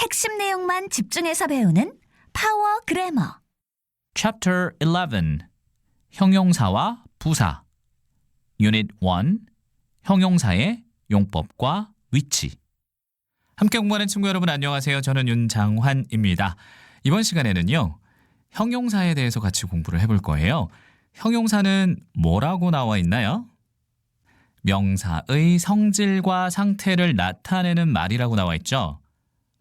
핵심 내용만 집중해서 배우는 파워 그래머. Chapter 11 형용사와 부사 Unit 1 형용사의 용법과 위치 함께 공부하는 친구 여러분 안녕하세요. 저는 윤장환입니다. 이번 시간에는요. 형용사에 대해서 같이 공부를 해볼 거예요. 형용사는 뭐라고 나와 있나요? 명사의 성질과 상태를 나타내는 말이라고 나와 있죠.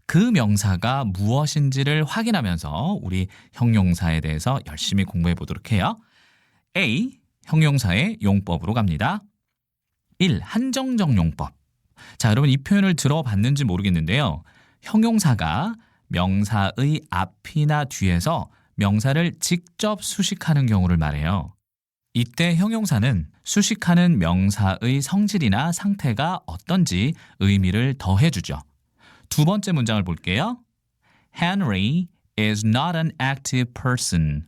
그 명사가 무엇인지를 확인하면서 우리 형용사에 대해서 열심히 공부해 보도록 해요. A. 형용사의 용법으로 갑니다. 1. 한정적 용법. 자, 여러분 이 표현을 들어봤는지 모르겠는데요. 형용사가 명사의 앞이나 뒤에서 명사를 직접 수식하는 경우를 말해요. 이때 형용사는 수식하는 명사의 성질이나 상태가 어떤지 의미를 더해주죠. 두 번째 문장을 볼게요. Henry is not an active person.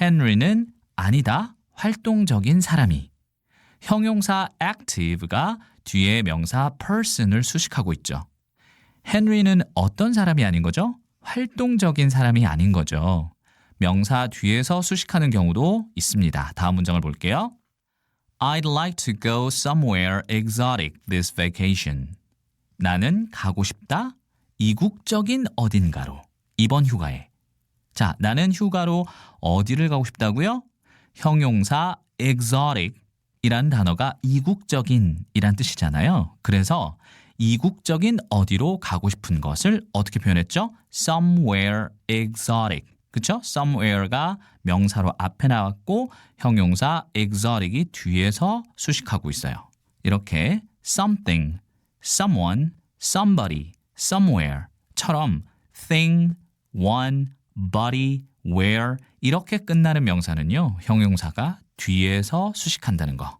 헨리는 아니다, 활동적인 사람이. 형용사 active가 뒤에 명사 person을 수식하고 있죠. 헨리는 어떤 사람이 아닌 거죠? 활동적인 사람이 아닌 거죠. 명사 뒤에서 수식하는 경우도 있습니다. 다음 문장을 볼게요. I'd like to go somewhere exotic this vacation. 나는 가고 싶다. 이국적인 어딘가로. 이번 휴가에. 자, 나는 휴가로 어디를 가고 싶다고요? 형용사 exotic 이란 단어가 이국적인 이란 뜻이잖아요. 그래서 이국적인 어디로 가고 싶은 것을 어떻게 표현했죠? somewhere exotic. 그쵸? somewhere가 명사로 앞에 나왔고 형용사 exotic이 뒤에서 수식하고 있어요. 이렇게 something, someone, somebody, somewhere처럼 thing, one, body, where 이렇게 끝나는 명사는요. 형용사가 뒤에서 수식한다는 거.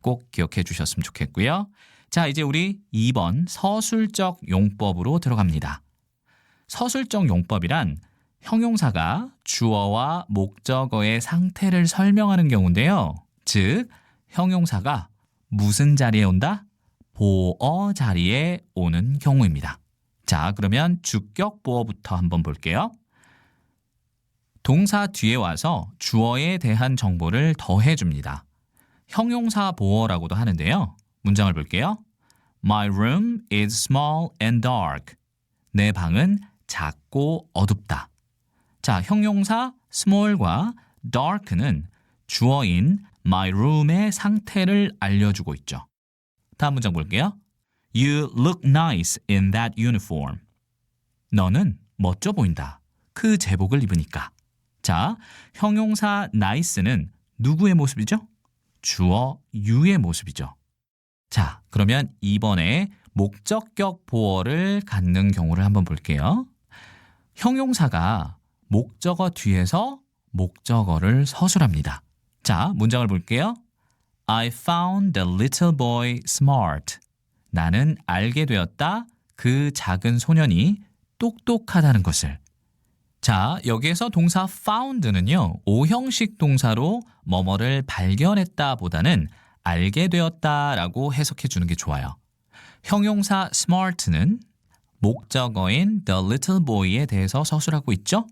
꼭 기억해 주셨으면 좋겠고요. 자, 이제 우리 2번 서술적 용법으로 들어갑니다. 서술적 용법이란 형용사가 주어와 목적어의 상태를 설명하는 경우인데요. 즉, 형용사가 무슨 자리에 온다? 보어 자리에 오는 경우입니다. 자, 그러면 주격 보어부터 한번 볼게요. 동사 뒤에 와서 주어에 대한 정보를 더해 줍니다. 형용사 보어라고도 하는데요. 문장을 볼게요. My room is small and dark. 내 방은 작고 어둡다. 자, 형용사 small과 dark는 주어인 my room의 상태를 알려주고 있죠. 다음 문장 볼게요. You look nice in that uniform. 너는 멋져 보인다. 그 제복을 입으니까. 자, 형용사 nice는 누구의 모습이죠? 주어 you의 모습이죠. 자, 그러면 이번에 목적격 보어를 갖는 경우를 한번 볼게요. 형용사가 목적어 뒤에서 목적어를 서술합니다. 자, 문장을 볼게요. I found the little boy smart. 나는 알게 되었다. 그 작은 소년이 똑똑하다는 것을. 자, 여기에서 동사 found는요, 오형식 동사로 뭐뭐를 발견했다 보다는 알게 되었다 라고 해석해 주는 게 좋아요. 형용사 smart는 목적어인 the little boy에 대해서 서술하고 있죠?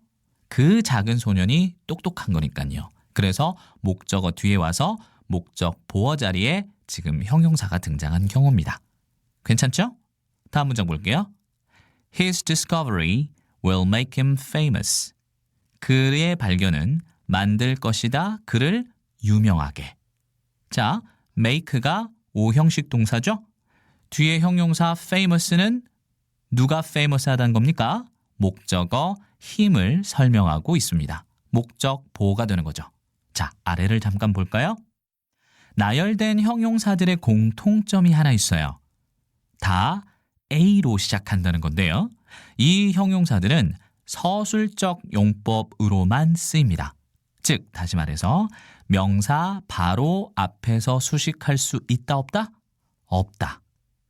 그 작은 소년이 똑똑한 거니까요. 그래서 목적어 뒤에 와서 목적 보어 자리에 지금 형용사가 등장한 경우입니다. 괜찮죠? 다음 문장 볼게요. His discovery will make him famous. 그의 발견은 만들 것이다. 그를 유명하게. 자, make가 오형식 동사죠? 뒤에 형용사 famous는 누가 famous 하다는 겁니까? 목적어 힘을 설명하고 있습니다. 목적 보호가 되는 거죠. 자, 아래를 잠깐 볼까요? 나열된 형용사들의 공통점이 하나 있어요. 다 A로 시작한다는 건데요. 이 형용사들은 서술적 용법으로만 쓰입니다. 즉, 다시 말해서 명사 바로 앞에서 수식할 수 있다 없다? 없다.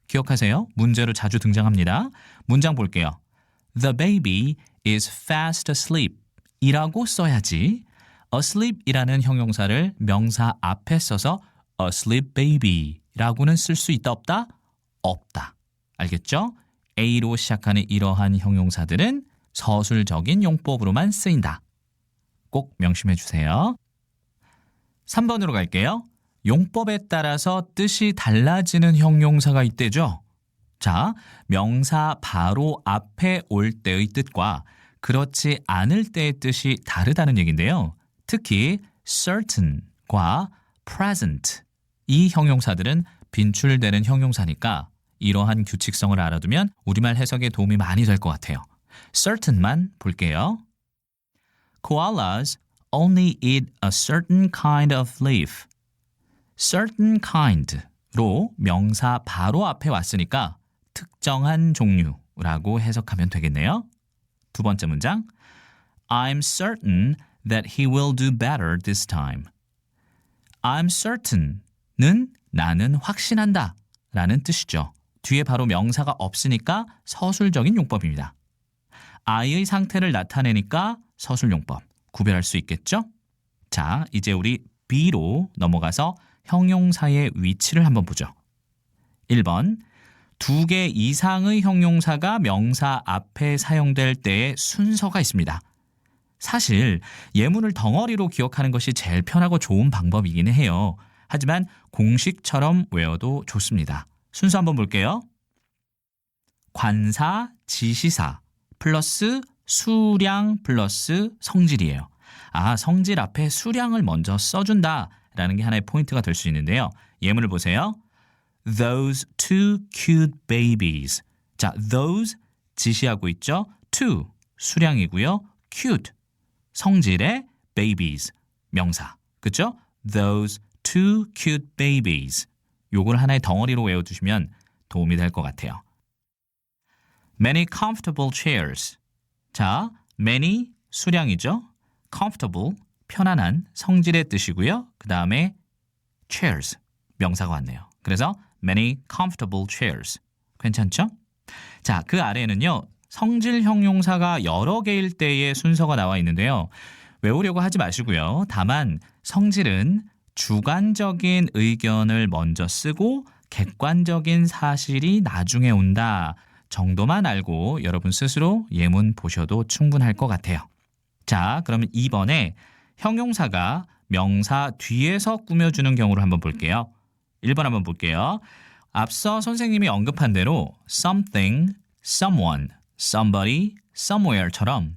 기억하세요. 문제로 자주 등장합니다. 문장 볼게요. The baby is fast asleep 이라고 써야지 asleep 이라는 형용사를 명사 앞에 써서 asleep baby 라고는 쓸 수 있다 없다? 없다. 알겠죠? A로 시작하는 이러한 형용사들은 서술적인 용법으로만 쓰인다. 꼭 명심해 주세요. 3번으로 갈게요. 용법에 따라서 뜻이 달라지는 형용사가 있대죠. 자, 명사 바로 앞에 올 때의 뜻과 그렇지 않을 때의 뜻이 다르다는 얘기인데요. 특히 certain과 present 이 형용사들은 빈출되는 형용사니까 이러한 규칙성을 알아두면 우리말 해석에 도움이 많이 될 것 같아요. certain만 볼게요. Koalas only eat a certain kind of leaf. certain kind로 명사 바로 앞에 왔으니까 특정한 종류라고 해석하면 되겠네요. 두 번째 문장. I'm certain that he will do better this time. I'm certain는 나는 확신한다 라는 뜻이죠. 뒤에 바로 명사가 없으니까 서술적인 용법입니다. I의 상태를 나타내니까 서술용법 구별할 수 있겠죠? 자, 이제 우리 B로 넘어가서 형용사의 위치를 한번 보죠. 1번 두 개 이상의 형용사가 명사 앞에 사용될 때의 순서가 있습니다. 사실 예문을 덩어리로 기억하는 것이 제일 편하고 좋은 방법이기는 해요. 하지만 공식처럼 외워도 좋습니다. 순서 한번 볼게요. 관사, 지시사 플러스 수량 플러스 성질이에요. 아, 성질 앞에 수량을 먼저 써준다 라는 게 하나의 포인트가 될 수 있는데요. 예문을 보세요. Those two cute babies. 자, those 지시하고 있죠. two 수량이고요. cute 성질의 babies 명사. 그죠? Those two cute babies. 요걸 하나의 덩어리로 외워두시면 도움이 될 것 같아요. Many comfortable chairs. 자, many 수량이죠. comfortable 편안한 성질의 뜻이고요. 그 다음에 chairs 명사가 왔네요. 그래서 many comfortable chairs 괜찮죠? 자, 그 아래에는요. 성질 형용사가 여러 개일 때의 순서가 나와 있는데요. 외우려고 하지 마시고요. 다만 성질은 주관적인 의견을 먼저 쓰고 객관적인 사실이 나중에 온다 정도만 알고 여러분 스스로 예문 보셔도 충분할 것 같아요. 자, 그러면 2번에 형용사가 명사 뒤에서 꾸며주는 경우를 한번 볼게요. 1번 한번 볼게요. 앞서 선생님이 언급한 대로 something, someone, somebody, somewhere처럼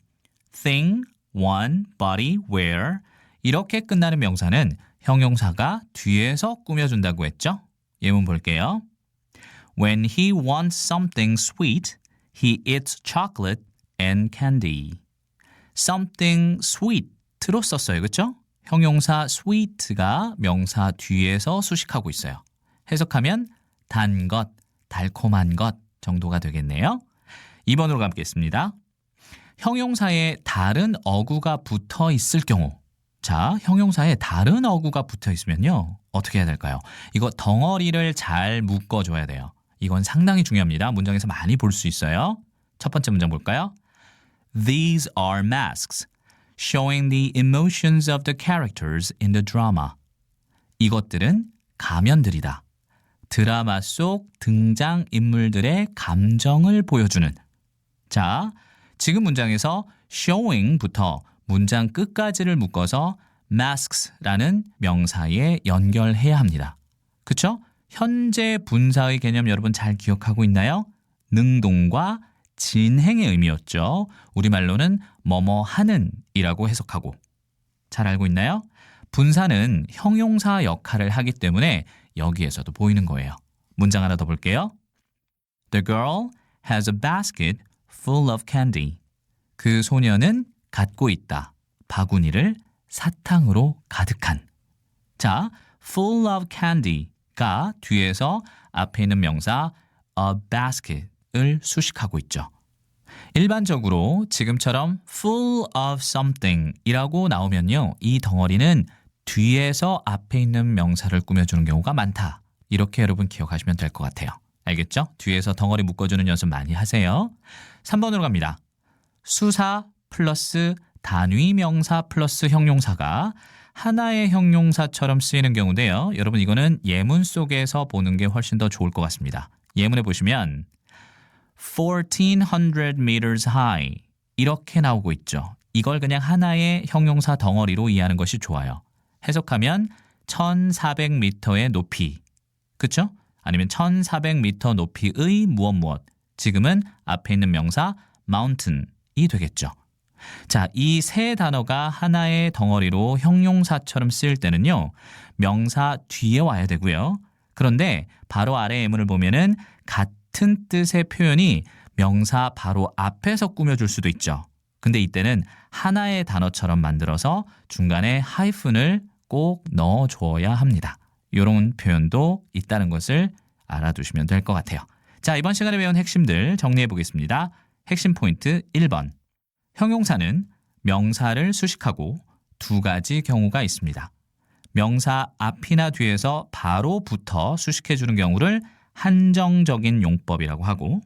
thing, one, body, where 이렇게 끝나는 명사는 형용사가 뒤에서 꾸며준다고 했죠? 예문 볼게요. When he wants something sweet, he eats chocolate and candy. something sweet로 썼어요. 그렇죠? 형용사 sweet가 명사 뒤에서 수식하고 있어요. 해석하면 단 것, 달콤한 것 정도가 되겠네요. 2번으로 가보겠습니다. 형용사에 다른 어구가 붙어 있을 경우 자, 형용사에 다른 어구가 붙어 있으면요. 어떻게 해야 될까요? 이거 덩어리를 잘 묶어줘야 돼요. 이건 상당히 중요합니다. 문장에서 많이 볼 수 있어요. 첫 번째 문장 볼까요? These are masks showing the emotions of the characters in the drama. 이것들은 가면들이다. 드라마 속 등장 인물들의 감정을 보여주는. 자, 지금 문장에서 showing부터 문장 끝까지를 묶어서 masks라는 명사에 연결해야 합니다. 그쵸? 현재 분사의 개념 여러분 잘 기억하고 있나요? 능동과 진행의 의미였죠. 우리말로는 뭐뭐 하는 이라고 해석하고. 잘 알고 있나요? 분사는 형용사 역할을 하기 때문에 여기에서도 보이는 거예요. 문장 하나 더 볼게요. The girl has a basket full of candy. 그 소녀는 갖고 있다. 바구니를 사탕으로 가득한. 자, full of candy가 뒤에서 앞에 있는 명사 a basket을 수식하고 있죠. 일반적으로 지금처럼 full of something 이라고 나오면요. 이 덩어리는 뒤에서 앞에 있는 명사를 꾸며주는 경우가 많다. 이렇게 여러분 기억하시면 될 것 같아요. 알겠죠? 뒤에서 덩어리 묶어주는 연습 많이 하세요. 3번으로 갑니다. 수사 플러스 단위 명사 플러스 형용사가 하나의 형용사처럼 쓰이는 경우인데요. 여러분 이거는 예문 속에서 보는 게 훨씬 더 좋을 것 같습니다. 예문에 보시면 1400 meters high. 이렇게 나오고 있죠. 이걸 그냥 하나의 형용사 덩어리로 이해하는 것이 좋아요. 해석하면 1400m의 높이. 그쵸? 아니면 1400m 높이의 무엇 무엇. 지금은 앞에 있는 명사 mountain이 되겠죠. 자, 이 세 단어가 하나의 덩어리로 형용사처럼 쓰일 때는요. 명사 뒤에 와야 되고요. 그런데 바로 아래 예문을 보면은 같은 뜻의 표현이 명사 바로 앞에서 꾸며줄 수도 있죠. 근데 이때는 하나의 단어처럼 만들어서 중간에 하이픈을 꼭 넣어줘야 합니다. 이런 표현도 있다는 것을 알아두시면 될 것 같아요. 자, 이번 시간에 배운 핵심들 정리해 보겠습니다. 핵심 포인트 1번. 형용사는 명사를 수식하고 두 가지 경우가 있습니다. 명사 앞이나 뒤에서 바로 붙어 수식해 주는 경우를 한정적인 용법이라고 하고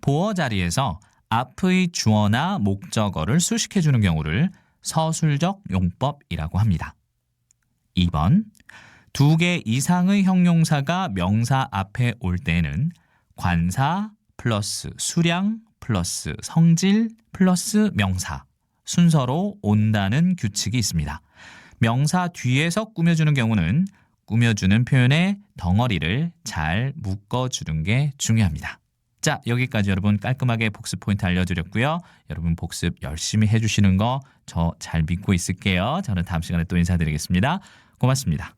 보어 자리에서 앞의 주어나 목적어를 수식해 주는 경우를 서술적 용법이라고 합니다. 2번 두 개 이상의 형용사가 명사 앞에 올 때는 관사 플러스 수량 플러스 성질 플러스 명사 순서로 온다는 규칙이 있습니다. 명사 뒤에서 꾸며주는 경우는 꾸며주는 표현의 덩어리를 잘 묶어주는 게 중요합니다. 자, 여기까지 여러분 깔끔하게 복습 포인트 알려드렸고요. 여러분 복습 열심히 해주시는 거 저 잘 믿고 있을게요. 저는 다음 시간에 또 인사드리겠습니다. 고맙습니다.